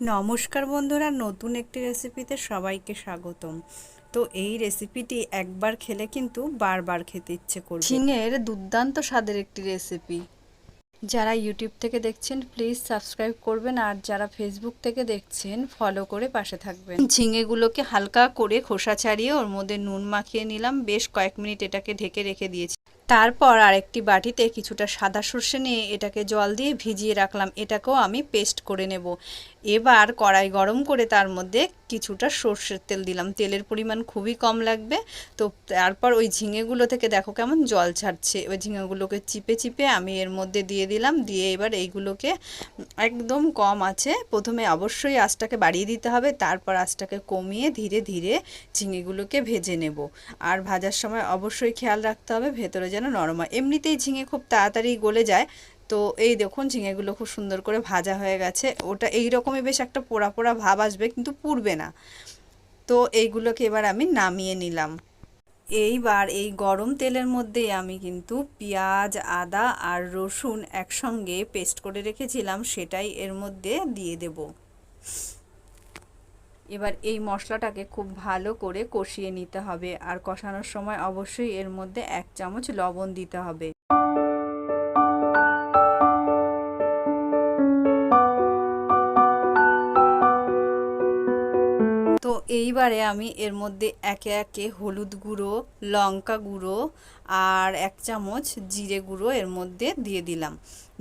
নমস্কার বন্ধুরা, নতুন একটি রেসিপিতে সবাইকে স্বাগতম। তো এই রেসিপিটি একবার খেলে কিন্তু বারবার খেতে ইচ্ছে করবে। ঝিঙের দুর্দান্ত স্বাদের একটি রেসিপি যারা ইউটিউব থেকে দেখছেন প্লিজ সাবস্ক্রাইব করবেন আর যারা ফেসবুক থেকে দেখছেন ফলো করে পাশে থাকবেন। ঝিঙেগুলোকে হালকা করে খোসা ছাড়িয়ে ওর মধ্যে নুন মাখিয়ে নিলাম। বেশ কয়েক মিনিট এটাকে ঢেকে রেখে দিয়েছি। তারপর আরেকটি বাটিতে কিছুটা সাদা সর্ষে নিয়ে এটাকে জল দিয়ে ভিজিয়ে রাখলাম। এটাকেও আমি পেস্ট করে নেব। এবার কড়াই গরম করে তার মধ্যে কিছুটা সর্ষের তেল দিলাম। তেলের পরিমাণ খুবই কম লাগবে। তো তারপর ওই ঝিঙেগুলো থেকে দেখো কেমন জল ছাড়ছে। ওই ঝিঙেগুলোকে চিপে চিপে আমি এর মধ্যে দিয়ে দিলাম। দিয়ে এবার এইগুলোকে একদম কম আছে। প্রথমে অবশ্যই আঁচটাকে বাড়িয়ে দিতে হবে। তারপর আঁচটাকে কমিয়ে ধীরে ধীরে ঝিঙেগুলোকে ভেজে নেব। আর ভাজার সময় অবশ্যই খেয়াল রাখতে হবে। ভেতরে যেন নরম হয়। এমনিতেই ঝিঙে খুব তাড়াতাড়ি গলে যায়। তো এই দেখুন, ঝিঙেগুলো খুব সুন্দর করে ভাজা হয়ে গেছে। ওটা এই রকমই বেশ একটা পোড়া পোড়া ভাব আসবে, কিন্তু পুড়বে না। তো এইগুলোকে এবার আমি নামিয়ে নিলাম। এইবার এই গরম তেলের মধ্যে আমি কিন্তু পেঁয়াজ, আদা আর রসুন একসঙ্গে পেস্ট করে রেখেছিলাম, সেটাই এর মধ্যে দিয়ে দেব। এবার এই মশলাটাকে খুব ভালো করে কষিয়ে নিতে হবে। আর কষানোর সময় অবশ্যই এর মধ্যে এক চামচ লবণ দিতে হবে। তো এইবারে আমি এর মধ্যে একে একে হলুদ গুঁড়ো, লঙ্কা গুঁড়ো আর এক চামচ জিরে গুঁড়ো এর মধ্যে দিয়ে দিলাম।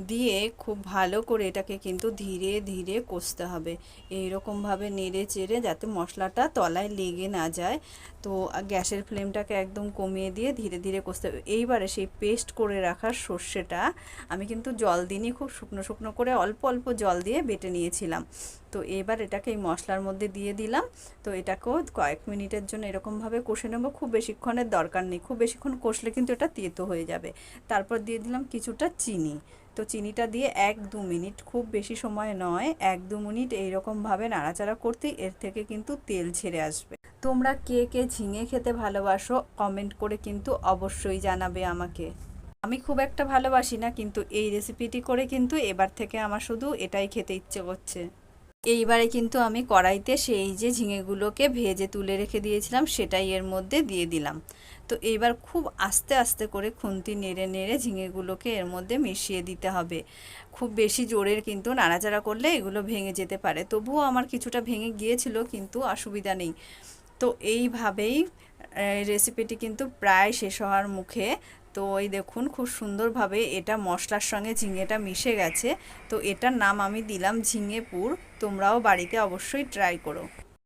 দিয়ে খুব ভালো করে এটাকে কিন্তু ধীরে ধীরে কষতে হবে। এইরকমভাবে নেড়ে চেড়ে যাতে মশলাটা তলায় লেগে না যায়। তো গ্যাসের ফ্লেমটাকে একদম কমিয়ে দিয়ে ধীরে ধীরে কষতে হবে। এইবারে সেই পেস্ট করে রাখার সর্ষেটা আমি কিন্তু জল দিনই খুব শুকনো শুকনো করে অল্প অল্প জল দিয়ে বেটে নিয়েছিলাম। তো এবার এটাকে এই মশলার মধ্যে দিয়ে দিলাম। তো এটাকেও কয়েক মিনিটের জন্য এরকমভাবে কষে নেব। খুব বেশিক্ষণের দরকার নেই। খুব বেশিক্ষণ কষলে কিন্তু এটা তেতো হয়ে যাবে। তারপর দিয়ে দিলাম কিছুটা চিনি। তো চিনিটা দিয়ে এক দু মিনিট খুব বেশি সময় নয়, এক দু মিনিট এইরকমভাবে নাড়াচাড়া করতেই এর থেকে কিন্তু তেল ছেড়ে আসবে। তোমরা কে কে ঝিঙে খেতে ভালোবাসো কমেন্ট করে কিন্তু অবশ্যই জানাবে আমাকে। আমি খুব একটা ভালোবাসি না, কিন্তু এই রেসিপিটি করে কিন্তু এবার থেকে আমার শুধু এটাই খেতে ইচ্ছে করছে। এইবারে কিন্তু আমি কড়াইতে সেই যে ঝিঙেগুলোকে ভেজে তুলে রেখে দিয়েছিলাম, সেটাই এর মধ্যে দিয়ে দিলাম। তো এইবার খুব আস্তে আস্তে করে খুন্তি নেড়ে নেড়ে ঝিঙেগুলোকে এর মধ্যে মিশিয়ে দিতে হবে। খুব বেশি জোরের কিন্তু নাড়াচাড়া করলে এগুলো ভেঙে যেতে পারে। তবুও আমার কিছুটা ভেঙে গিয়েছিল, কিন্তু অসুবিধা নেই। তো এইভাবেই রেসিপিটি কিন্তু প্রায় শেষ হওয়ার মুখে। তো এই দেখুন, খুব সুন্দরভাবে এটা মশলার সঙ্গে ঝিঙেটা মিশে গেছে। তো এটার নাম আমি দিলাম ঝিঙে পুর তোমরাও বাড়িতে অবশ্যই ট্রাই করো।